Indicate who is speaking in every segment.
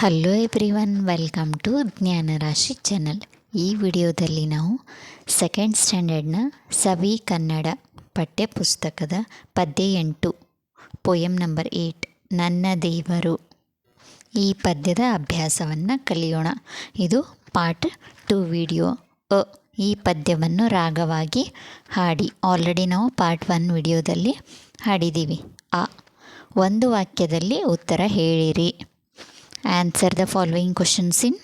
Speaker 1: Hello everyone welcome to Jnanarashi channel ಈ ವಿಡಿಯೋದಲ್ಲಿ ನಾವು ಸೆಕೆಂಡ್ ಸ್ಟ್ಯಾಂಡರ್ಡ್ನ ಸವಿ ಕನ್ನಡ ಪಠ್ಯ ಪುಸ್ತಕದ ಪದ್ಯ ಎಂಟು ಪೊಯಮ್ ನಂಬರ್ ಏಯ್ಟ್ ನನ್ನ ದೇವರು. ಈ ಪದ್ಯದ ಅಭ್ಯಾಸವನ್ನು ಕಲಿಯೋಣ. ಇದು ಪಾರ್ಟ್ ಟು ವಿಡಿಯೋ ಅ, ಈ ಪದ್ಯವನ್ನು ರಾಗವಾಗಿ ಹಾಡಿ. ಆಲ್ರೆಡಿ ನಾವು ಪಾರ್ಟ್ ಒನ್ ವಿಡಿಯೋದಲ್ಲಿ ಹಾಡಿದ್ದೀವಿ. ಆ ಒಂದು ವಾಕ್ಯದಲ್ಲಿ ಉತ್ತರ ಹೇಳಿರಿ. Answer the following questions in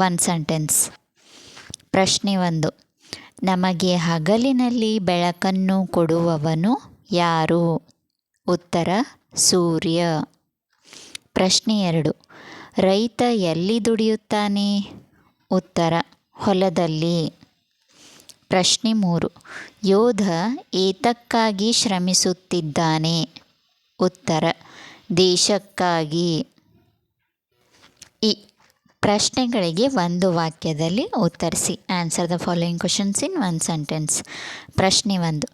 Speaker 1: one sentence ಪ್ರಶ್ನೆ ಒಂದು. ನಮಗೆ ಹಗಲಿನಲ್ಲಿ ಬೆಳಕನ್ನು ಕೊಡುವವನು ಯಾರು? ಉತ್ತರ, ಸೂರ್ಯ. ಪ್ರಶ್ನೆ ಎರಡು. ರೈತ ಎಲ್ಲಿ ದುಡಿಯುತ್ತಾನೆ? ಉತ್ತರ, ಹೊಲದಲ್ಲಿ. ಪ್ರಶ್ನೆ ಮೂರು. ಯೋಧ ಏತಕ್ಕಾಗಿ ಶ್ರಮಿಸುತ್ತಿದ್ದಾನೆ? ಉತ್ತರ, ದೇಶಕ್ಕಾಗಿ. ಈ ಪ್ರಶ್ನೆಗಳಿಗೆ ಒಂದು ವಾಕ್ಯದಲ್ಲಿ ಉತ್ತರಿಸಿ. Answer the following questions in one sentence ಪ್ರಶ್ನೆ ಒಂದು.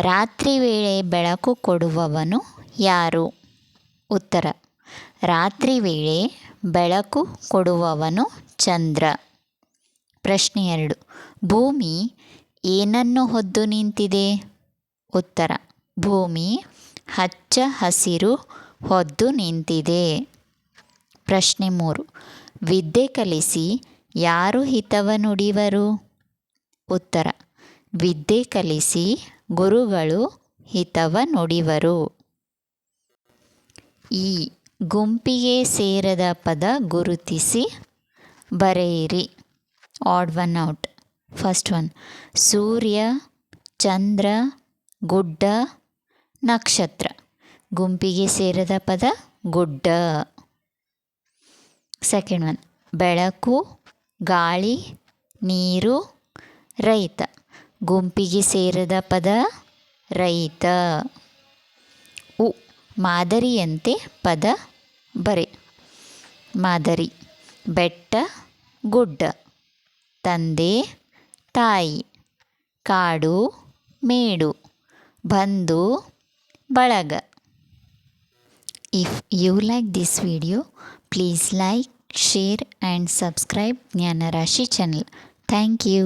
Speaker 1: ರಾತ್ರಿ ವೇಳೆ ಬೆಳಕು ಕೊಡುವವನು ಯಾರು? ಉತ್ತರ. ರಾತ್ರಿ ವೇಳೆ ಬೆಳಕು ಕೊಡುವವನು ಚಂದ್ರ. ಪ್ರಶ್ನೆ ಎರಡು. ಭೂಮಿ ಏನನ್ನು ಹೊದ್ದು ನಿಂತಿದೆ? ಉತ್ತರ. ಭೂಮಿ ಹಚ್ಚ ಹಸಿರು ಹೊದ್ದು ನಿಂತಿದೆ. ಪ್ರಶ್ನೆ ಮೂರು. ವಿದ್ಯೆ ಕಲಿಸಿ ಯಾರು ಹಿತವನುಡಿವರು? ಉತ್ತರ. ವಿದ್ಯೆ ಕಲಿಸಿ ಗುರುಗಳು ಹಿತವ ನುಡಿವರು ಈ ಗುಂಪಿಗೆ ಸೇರದ ಪದ ಗುರುತಿಸಿ ಬರೆಯಿರಿ. Odd one out. First one. ಸೂರ್ಯ, ಚಂದ್ರ, ಗುಡ್ಡ, ನಕ್ಷತ್ರ. ಗುಂಪಿಗೆ ಸೇರದ ಪದ ಗುಡ್ಡ. ಸೆಕೆಂಡ್ ಒನ್ ಬೆಳಕು, ಗಾಳಿ, ನೀರು, ರೈತ. ಗುಂಪಿಗೆ ಸೇರದ ಪದ, ರೈತ. ಉ, ಮಾದರಿಯಂತೆ ಪದ, ಬರೆ. ಮಾದರಿ, ಬೆಟ್ಟ, ಗುಡ್ಡ. ತಂದೆ, ತಾಯಿ. ಕಾಡು, ಮೇಡು. ಬಂಧು ಬಳಗ. If you like this video please like share and subscribe Jnanarashi channel thank you